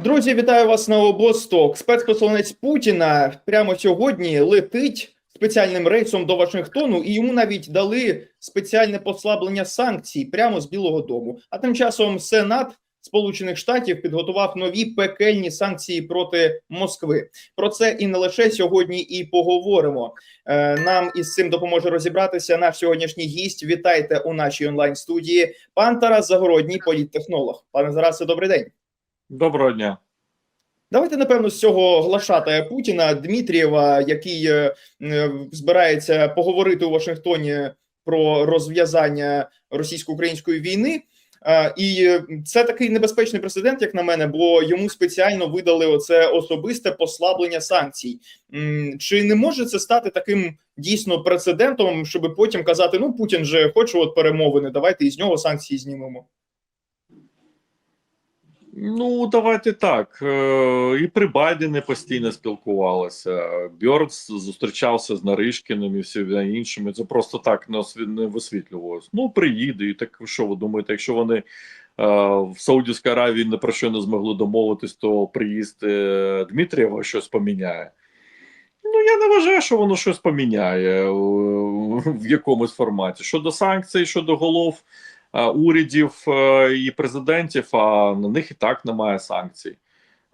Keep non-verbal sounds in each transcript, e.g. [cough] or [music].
Друзі, вітаю вас на обосток. Спецпосланець Путіна прямо сьогодні летить спеціальним рейсом до Вашингтону, і йому навіть дали спеціальне послаблення санкцій прямо з Білого Дому. А тим часом Сенат Сполучених Штатів підготував нові пекельні санкції проти Москви. Про це і не лише сьогодні і поговоримо. Е, Нам із цим допоможе розібратися наш сьогоднішній гість. Вітайте у нашій онлайн студії. Пан Тарас Загородній, політтехнолог. Пане Тарасе, добрий день. Доброго дня. Давайте напевно з цього глашатая Путіна Дмитрієва, який е, е, збирається поговорити у Вашингтоні про розв'язання російсько-української війни. І е, це такий небезпечний прецедент, як на мене, бо йому спеціально видали оце особисте послаблення санкцій. Чи не може це стати таким дійсно прецедентом, щоб потім казати: ну Путін же хоче от перемовини, давайте із нього санкції знімемо. Ну, давайте так. Е, І при Байдені постійно спілкувалися. Бьордс зустрічався з Наришкіним і всіма іншими. Це просто так не висвітлювалося. Ну, приїде, і так що ви думаєте, якщо вони е, в Саудівській Аравії не про що не змогли домовитись, то приїзд е, Дмитрієва щось поміняє. Ну, я не вважаю, що воно щось поміняє в якомусь форматі. Щодо санкцій, щодо голов урядів е, і президентів, а на них і так немає санкцій.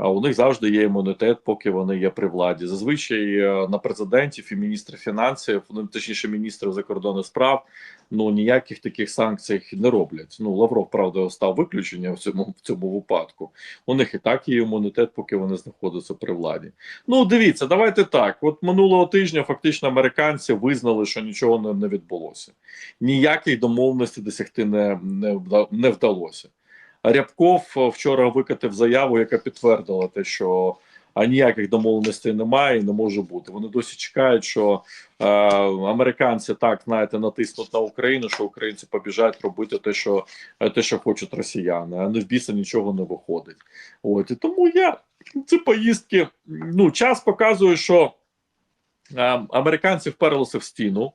А у них завжди є імунітет, поки вони є при владі. Зазвичай е, на президентів і міністрів фінансів, ну точніше, міністрів закордонних справ, ну ніяких таких санкцій не роблять. Ну Лавров, правда, став виключенням в цьому в цьому випадку. У них і так є імунітет, поки вони знаходяться при владі. Ну, дивіться, давайте так. От минулого тижня фактично американці визнали, що нічого не, не відбулося. Ніякої домовленості досягти не, не, не вдалося. Рябков е, вчора викатив заяву, яка підтвердила те, що а ніяких домовленостей немає і не може бути. Вони досі чекають, що е, американці так знаєте натиснуть на Україну, що українці побіжать робити те, що е, те, що хочуть росіяни, а не в біса нічого не виходить. От і тому я ці поїздки. Ну час показує, що американці вперлися в стіну.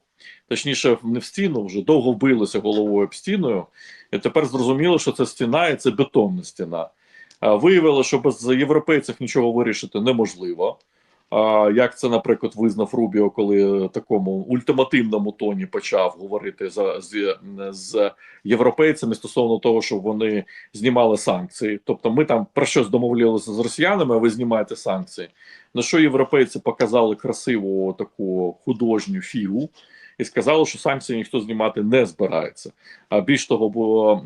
Точніше, не в стіну, вже довго вбилися головою об стіною, і тепер зрозуміло, що це стіна і це бетонна стіна. Виявило, що без європейців нічого вирішити неможливо. Як це, наприклад, визнав Рубіо, коли в такому ультимативному тоні почав говорити за, з, з європейцями стосовно того, щоб вони знімали санкції. Тобто, ми там про щось домовлялися з росіянами, а ви знімаєте санкції. На що європейці показали красиву таку художню фігу і сказали, що санкції ніхто знімати не збирається. А більш того, було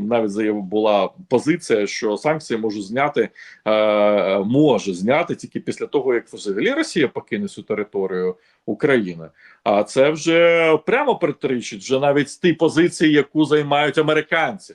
навіть була позиція, що санкції можуть зняти, е, може зняти тільки після того, як взагалі Росія покине цю територію України. А це вже прямо протирічить вже навіть з тій позиції, яку займають американці.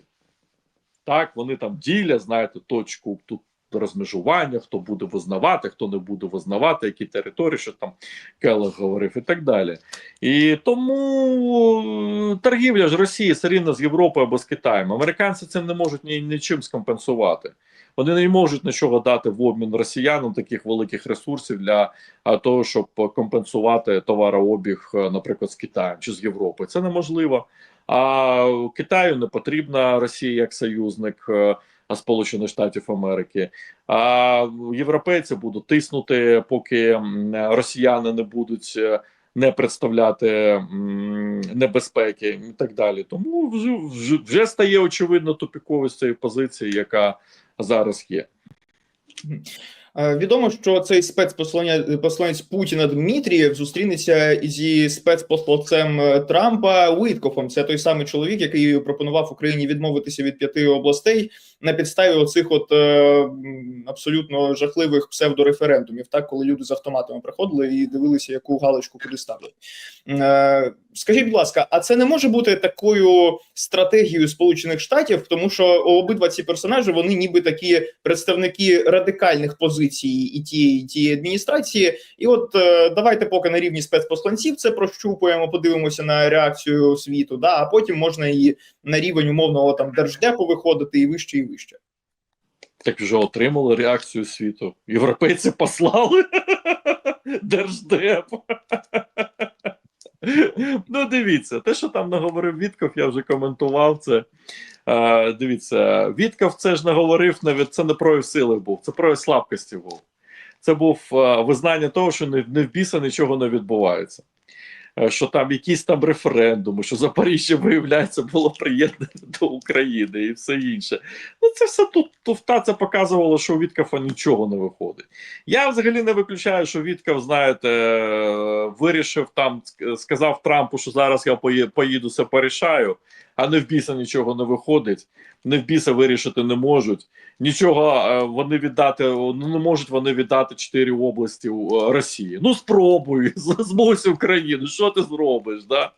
Так, вони там ділять, знаєте, точку тут розмежування, хто буде визнавати, хто не буде визнавати, які території, що там Келлог говорив, і так далі. І тому е, торгівля ж Росії все з Європою або з Китаєм. Американці цим не можуть ні, нічим скомпенсувати. Вони не можуть нічого дати в обмін росіянам таких великих ресурсів для того, щоб компенсувати товарообіг, е, наприклад, з Китаєм чи з Європи. Це неможливо. А Китаю не потрібна Росія як союзник е, Сполучених Штатів Америки. А європейці будуть тиснути, поки росіяни не будуть. е, Не представляти небезпеки і так далі. Тому вже, вже, стає очевидно тупіковість цієї позиції, яка зараз є. Е, Відомо, що цей спецпослання посланець Путіна Дмитрієв зустрінеться зі спецпосланцем е, Трампа Уіткофом. Це той самий чоловік, який пропонував Україні відмовитися від п'яти областей на підставі оцих от е, абсолютно жахливих псевдореферендумів, так коли люди з автоматами приходили і дивилися, яку галочку куди ставлять. Е, Скажіть, будь ласка, а це не може бути такою стратегією Сполучених Штатів, тому що обидва ці персонажі вони ніби такі представники радикальних позицій і тієї і адміністрації. І от е, давайте поки на рівні спецпосланців це прощупуємо, подивимося на реакцію світу. Да, а потім можна і на рівень умовного там держдепу виходити і вище, і вище. Так вже отримали реакцію світу. Європейці послали [laughs] держдеп. [laughs] Ну, дивіться, те, що там наговорив Вітков, я вже коментував це. Е, дивіться, Вітков це ж не говорив, навіть це не прояв сили був, це прояв слабкості був. Це був е, визнання того, що не в біса нічого не відбувається. Е, Що там якісь там референдуми, що Запоріжжя, виявляється, було приєднане до України і все інше. Ну, це все тут туфта це показувало, що у Віткафа нічого не виходить. Я взагалі не виключаю, що Віткав, знаєте, е, вирішив там, сказав Трампу, що зараз я пої- поїду, все порішаю, а не в біса нічого не виходить, не в біса вирішити не можуть. Нічого е, вони віддати, ну не можуть вони віддати чотири області е, Росії. Ну спробуй, [laughs] змусь Україну. Що ти зробиш? Да?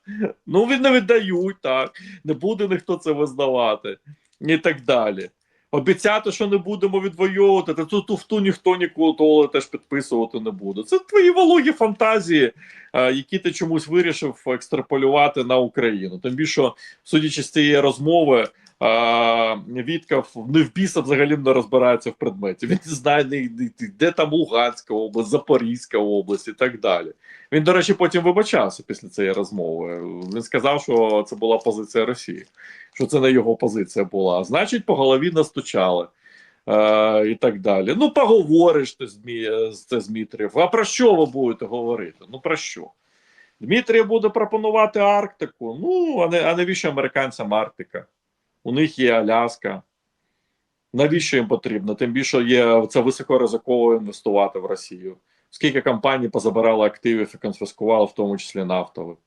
Ну він не віддають так, не буде ніхто це визнавати і так далі. Обіцяти, що не будемо відвоювати, та ту туфту ніхто ніколи теж підписувати не буде. Це твої вологі фантазії, е, які ти чомусь вирішив екстраполювати на Україну. Тим більше, судячи з цієї розмови, Вітков не в біса взагалі не розбирається в предметі. Він не знає, де, там Луганська область, Запорізька область і так далі. Він, до речі, потім вибачався після цієї розмови. Він сказав, що це була позиція Росії, що це не його позиція була. Значить, по голові настучали. Е, і так далі. Ну, поговориш ти з Дмитрієв. А про що ви будете говорити? Ну про що? Дмитрій буде пропонувати Арктику. Ну, а, не, а навіщо американцям Арктика? У них є Аляска. Навіщо їм потрібно? Тим більше є це високоризиково інвестувати в Росію. Скільки компаній позабирали активів і конфіскували, в тому числі нафтових.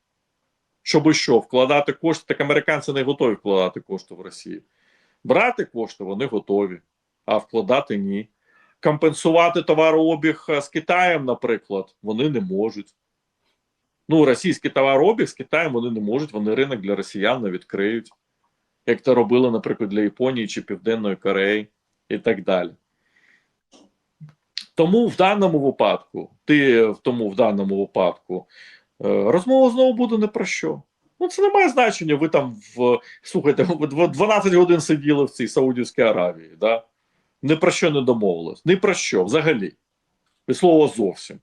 Щоби що, вкладати кошти, так американці не готові вкладати кошти в Росію. Брати кошти вони готові, а вкладати ні. Компенсувати товарообіг е, з Китаєм, наприклад, вони не можуть. Ну, російський товарообіг з Китаєм вони не можуть, вони ринок для росіян не відкриють, як це робили, наприклад, для Японії чи Південної Кореї і так далі. Тому в даному випадку, ти тому в даному випадку, е, розмова знову буде не про що. Ну, це не має значення. Ви там в слухайте, [laughs] ви 12 годин сиділи в цій Саудівській Аравії, да? Ні про що не домовились. Ні про що взагалі. І слово зовсім.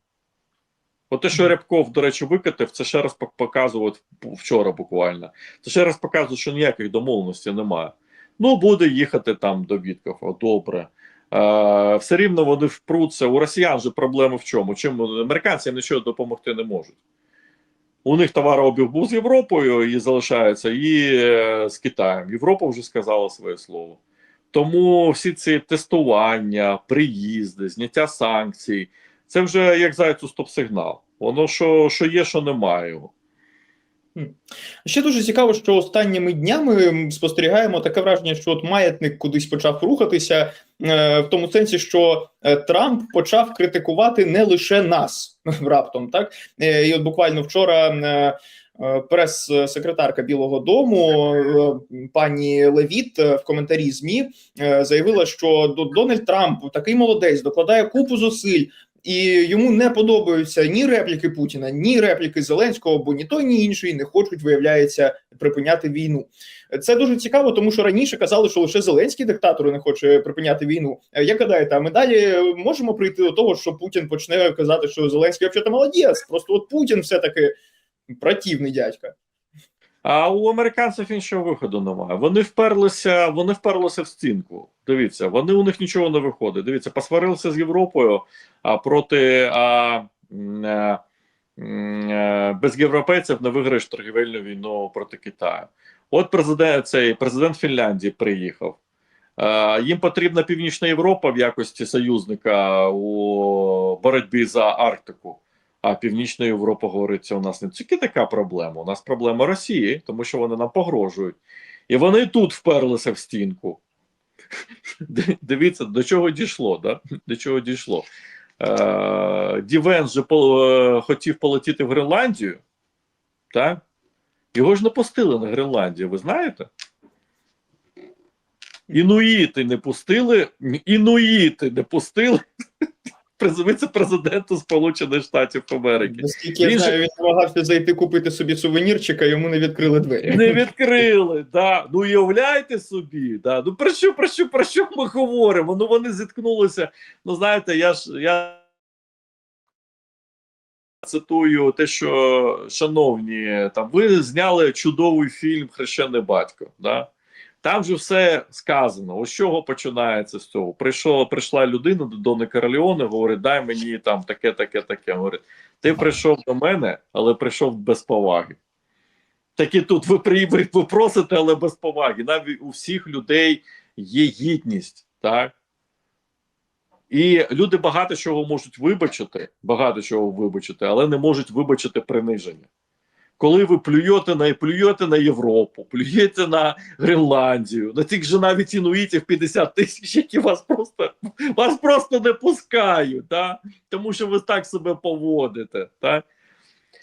От те, що Рябков, до речі, викатив, це ще раз пок- показував вчора буквально. Це ще раз показує, що ніяких домовленостей немає. Ну, буде їхати там до Віткова, добре. Е, все рівно вони впруться. У росіян же проблеми в чому? Чим американці їм нічого допомогти не можуть. У них товарообіг був з Європою і залишається, і е, з Китаєм. Європа вже сказала своє слово. Тому всі ці тестування, приїзди, зняття санкцій це вже як зайцю стоп-сигнал. Воно що, що є, що немає. Ще дуже цікаво, що останніми днями спостерігаємо таке враження, що от маятник кудись почав рухатися, е, в тому сенсі, що е, Трамп почав критикувати не лише нас [laughs] раптом, так Е, і от буквально вчора. Прес-секретарка Білого Дому пані Левіт в коментарі змі заявила, що До- Дональд Трамп такий молодець, докладає купу зусиль, і йому не подобаються ні репліки Путіна, ні репліки Зеленського, бо ні той, ні інший не хочуть, виявляється, припиняти війну. Це дуже цікаво, тому що раніше казали, що лише Зеленський диктатор не хоче припиняти війну. Е, Як гадаєте, а ми далі можемо прийти до того, що Путін почне казати, що Зеленський взагалі молодець, просто от Путін все таки противний дядька. А у американців іншого виходу немає. Вони вперлися, вони вперлися в стінку. Дивіться, вони у них нічого не виходить. Дивіться, посварилися з Європою а проти а, м, е, е, без європейців не виграєш торгівельну війну проти Китаю. От президент цей президент Фінляндії приїхав. Їм потрібна Північна Європа в якості союзника у боротьбі за Арктику. А Північна Європа говорить, це у нас не тільки така проблема, у нас проблема Росії, тому що вони нам погрожують. І вони тут вперлися в стінку. [laughs] Дивіться, до чого дійшло, да? до чого дійшло. Е, Дівен же е, хотів полетіти в Гренландію, так? Його ж не пустили на Гренландію, ви знаєте? Інуїти не пустили, інуїти не пустили [laughs] віце-президенту Сполучених Штатів Америки. Наскільки я знаю, він намагався зайти купити собі сувенірчика, йому не відкрили двері. Не відкрили, да. Ну уявляйте собі, да. Ну про що, про що, про що ми говоримо? Ну вони зіткнулися. Ну знаєте, я ж я цитую те, що шановні, там ви зняли чудовий фільм Хрещений батько. Да? Там же все сказано. З чого починається з цього. Прийшов, прийшла людина до Дони Королеоне, говорить, дай мені там таке, таке, таке. Говорить, ти прийшов до мене, але прийшов без поваги. Так і тут ви, при- ви просите, але без поваги. Навіть у всіх людей є гідність, так? І люди багато чого можуть вибачити, багато чого вибачити, але не можуть вибачити приниження. Коли ви плюєте на плюєте на Європу, плюєте на Гренландію, на тих же навіть інуїтів 50 тисяч, які вас просто вас просто не пускають, так? тому що ви так себе поводите. Так?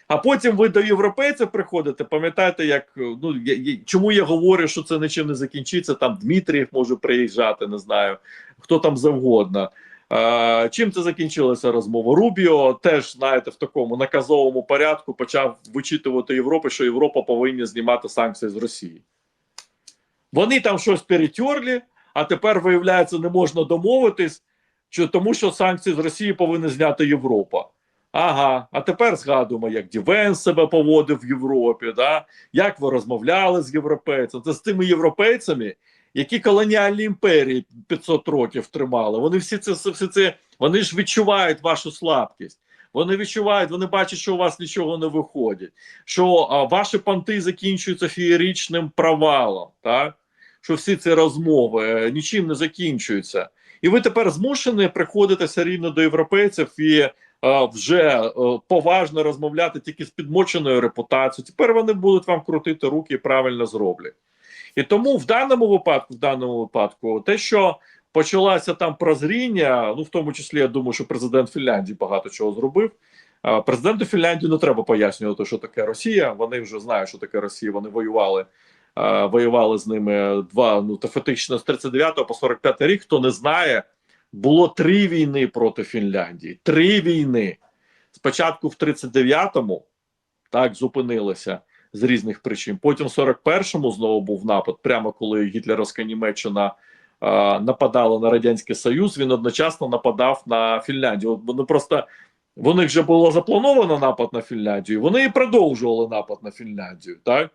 А потім ви до європейців приходите. Пам'ятаєте, як ну я, я, чому я говорю, що це нічим не закінчиться? Там Дмитрієв може приїжджати, не знаю, хто там завгодно. Е, чим це закінчилася розмова? Рубіо теж, знаєте, в такому наказовому порядку почав вичитувати Європи, що Європа повинна знімати санкції з Росії. Вони там щось перетерли, а тепер, виявляється, не можна домовитись, що, тому що санкції з Росії повинна зняти Європа. Ага, а тепер згадуємо, як Дівен себе поводив в Європі, да? як ви розмовляли з європейцями. Це з тими європейцями, які колоніальні імперії 500 років тримали. Вони всі це всі це вони ж відчувають вашу слабкість. Вони відчувають, вони бачать, що у вас нічого не виходить, що а, ваші понти закінчуються феєричним провалом, так що всі ці розмови е, нічим не закінчуються. І ви тепер змушені приходити все рівно до європейців і е, вже е, поважно розмовляти тільки з підмоченою репутацією. Тепер вони будуть вам крутити руки і правильно зроблять. І тому в даному випадку, в даному випадку, те, що почалося там прозріння, ну в тому числі я думаю, що президент Фінляндії багато чого зробив. Президенту Фінляндії не треба пояснювати, що таке Росія. Вони вже знають, що таке Росія. Вони воювали, воювали з ними два. Ну та фактично з 39 по 45 рік. Хто не знає, було три війни проти Фінляндії. Три війни. Спочатку в 39-му так зупинилися з різних причин. Потім в 41-му знову був напад, прямо коли гітлерівська Німеччина е, нападала на радянський Союз. Він одночасно нападав на Фінляндію. Вони просто в них вже було заплановано напад на Фінляндію. Вони і продовжували напад на Фінляндію. Так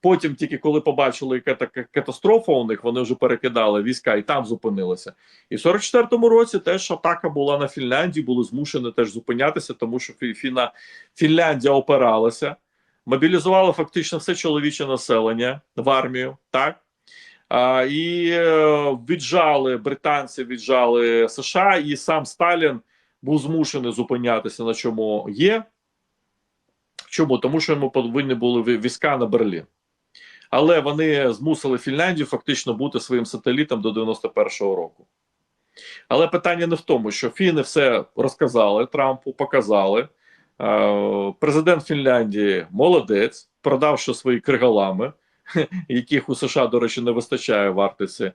потім, тільки коли побачили, яка така катастрофа у них, вони вже перекидали війська і там зупинилися. І в 44-му році теж атака була на Фінляндію, були змушені теж зупинятися, тому що Фіна Фінляндія опиралася мобілізували фактично все чоловіче населення в армію, так а, і е, віджали британці, віджали США, і сам Сталін був змушений зупинятися на чому є. Чому? Тому що йому повинні були війська на Берлін. Але вони змусили Фінляндію фактично бути своїм сателітом до 91-го року. Але питання не в тому, що фіни все розказали Трампу, показали. Е, Президент Фінляндії молодець, продавши свої криголами, [laughs] яких у США, до речі, не вистачає в Арктиці. Е,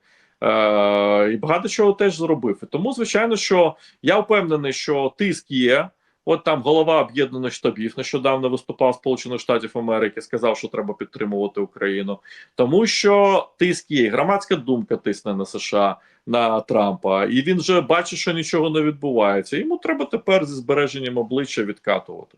і багато чого теж зробив. Тому, звичайно, що я впевнений, що тиск є. От там голова об'єднаних штабів нещодавно виступав Сполучених Штатів Америки, сказав, що треба підтримувати Україну, тому що тиск є, громадська думка тисне на США на Трампа, і він вже бачить, що нічого не відбувається. Йому треба тепер зі збереженням обличчя відкатувати.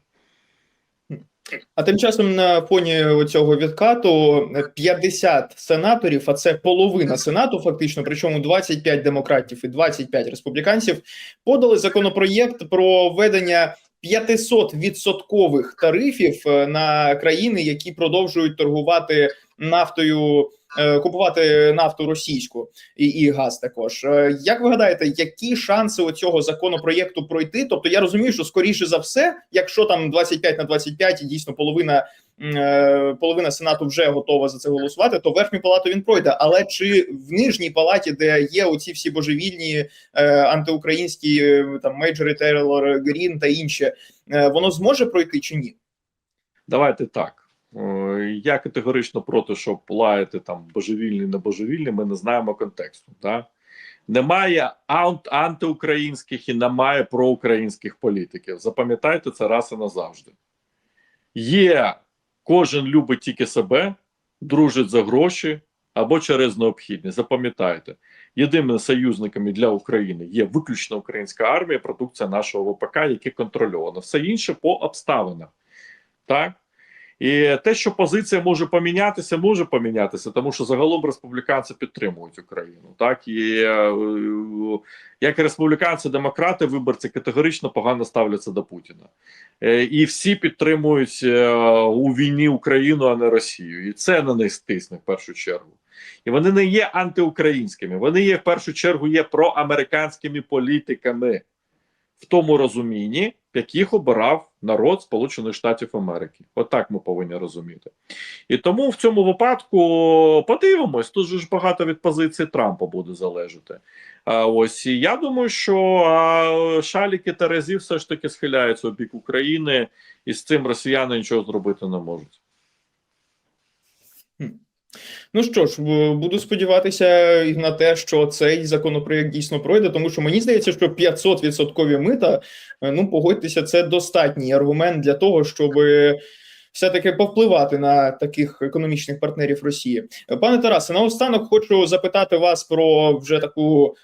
А тим часом на фоні цього відкату 50 сенаторів, а це половина сенату, фактично, причому 25 демократів і 25 республіканців, подали законопроєкт про введення 500 відсоткових тарифів е, на країни, які продовжують торгувати нафтою, купувати нафту російську і, і газ. Також Е, як ви гадаєте, які шанси у цього законопроєкту пройти? Тобто я розумію, що скоріше за все, якщо там 25 на 25 і дійсно половина е, половина сенату вже готова за це голосувати, то верхню палату він пройде. Але чи в нижній палаті, де є оці всі божевільні е, антиукраїнські е, там мейджори Тейлор Грін та інші, е, воно зможе пройти чи ні? Давайте так. Е, Я категорично проти, щоб лаяти там божевільні, не божевільні, ми не знаємо контексту. Да? Немає антиукраїнських і немає проукраїнських політиків. Запам'ятайте це раз і назавжди. Є кожен любить тільки себе, дружить за гроші або через необхідність. Запам'ятайте, єдиними союзниками для України є виключно українська армія, продукція нашого ВПК, яке контрольовано. Все інше по обставинах. Так? І те, що позиція може помінятися, може помінятися, тому що загалом республіканці підтримують Україну. Так і е, як і республіканці, демократи, виборці категорично погано ставляться до Путіна. Е, І всі підтримують е, у війні Україну, а не Росію. І це на них стисне в першу чергу. І вони не є антиукраїнськими, вони є в першу чергу є проамериканськими політиками в тому розумінні, яких обирав народ Сполучених Штатів Америки. Отак ми повинні розуміти. І тому в цьому випадку подивимось, тут ж багато від позиції Трампа буде залежати. А ось і я думаю, що шаліки Терезі все ж таки схиляються у бік України, і з цим росіяни нічого зробити не можуть. Ну що ж, буду сподіватися на те, що цей законопроект дійсно пройде, тому що мені здається, що 500% мита, е, ну погодьтеся, це достатній аргумент для того, щоб все-таки повпливати на таких економічних партнерів Росії. Пане Тарасе, наостанок хочу запитати вас про вже таку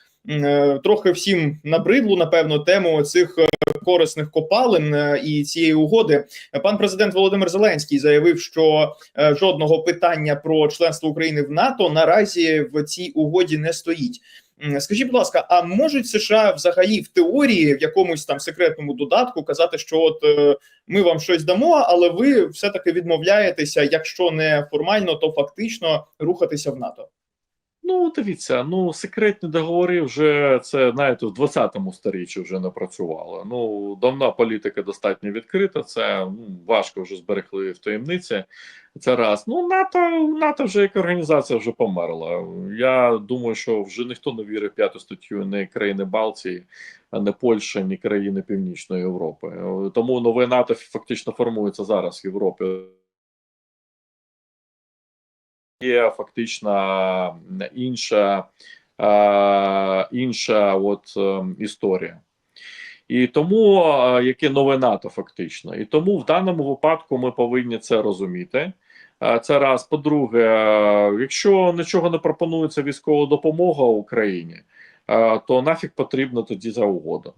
трохи всім набридлу, напевно, тему цих е, корисних копалин е, і цієї угоди. Е, Пан президент Володимир Зеленський заявив, що е, жодного питання про членство України в НАТО наразі в цій угоді не стоїть. Скажіть, будь ласка, а можуть США взагалі в теорії в якомусь там секретному додатку казати, що от е, ми вам щось дамо, але ви все таки відмовляєтеся, якщо не формально, то фактично рухатися в НАТО? Ну, дивіться, ну секретні договори вже це знаєте, в 20-му сторіччі вже не працювало. Ну, давна політика достатньо відкрита. Це ну, важко вже зберегли в таємниці. Це раз. Ну, НАТО, НАТО вже як організація вже померла. Я думаю, що вже ніхто не вірить в п'яту статтю ні країни Балтії, а не Польща, ні країни Північної Європи. Тому нове НАТО фактично формується зараз в Європі. Є фактично інша, е, інша от, е, історія. І тому е, яке нове НАТО, фактично. І тому в даному випадку ми повинні це розуміти. Це раз. По-друге, якщо нічого не пропонується військова допомога Україні, то нафіг потрібна тоді ця угода.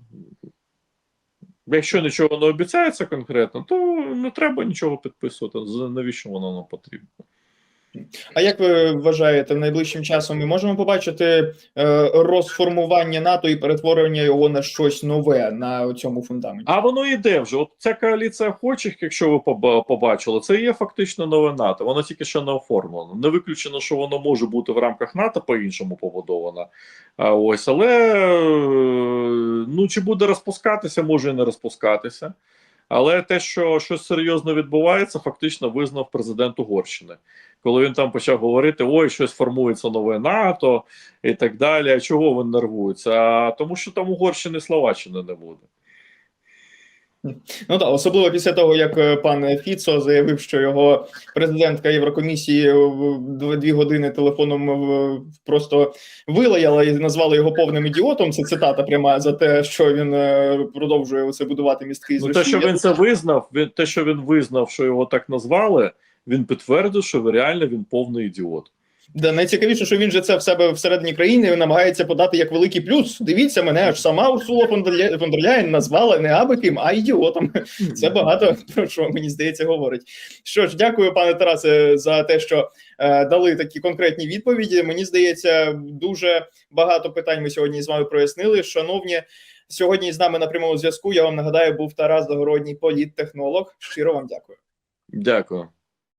Якщо нічого не обіцяється конкретно, то не треба нічого підписувати. Навіщо воно нам потрібно? А як ви вважаєте, найближчим часом ми можемо побачити е, розформування НАТО і перетворення його на щось нове на цьому фундаменті? А воно йде вже. От ця коаліція охочих, якщо ви побачили, це є фактично нове НАТО. Воно тільки ще не оформлено. Не виключено, що воно може бути в рамках НАТО по-іншому побудовано. Ось, але е, ну чи буде розпускатися, може і не розпускатися. Але те, що щось серйозно відбувається, фактично визнав президент Угорщини. Коли він там почав говорити: ой, щось формується нове НАТО і так далі. А чого він нервується? А тому, що там Угорщини Словаччини не буде. Ну так, особливо після того, як е, пан Фіцо заявив, що його президентка Єврокомісії дві години телефоном просто вилаяла і назвала його повним ідіотом. Це цитата пряма за те, що він е, продовжує оце будувати містки з Ну, те, що він це визнав, він те, що він визнав, що його так назвали, він підтвердив, що реально він повний ідіот. Да, найцікавіше, що він же це в себе всередині країни намагається подати як великий плюс. Дивіться, мене аж сама Урсула фон дер Ляєн назвала не абиким, а ідіотом. Це багато про що мені здається говорить. Що ж, дякую, пане Тарасе, за те, що е, дали такі конкретні відповіді. Мені здається, дуже багато питань ми сьогодні з вами прояснили. Шановні, сьогодні з нами на прямому зв'язку. Я вам нагадаю, був Тарас Загородній політтехнолог. Щиро вам дякую. Дякую.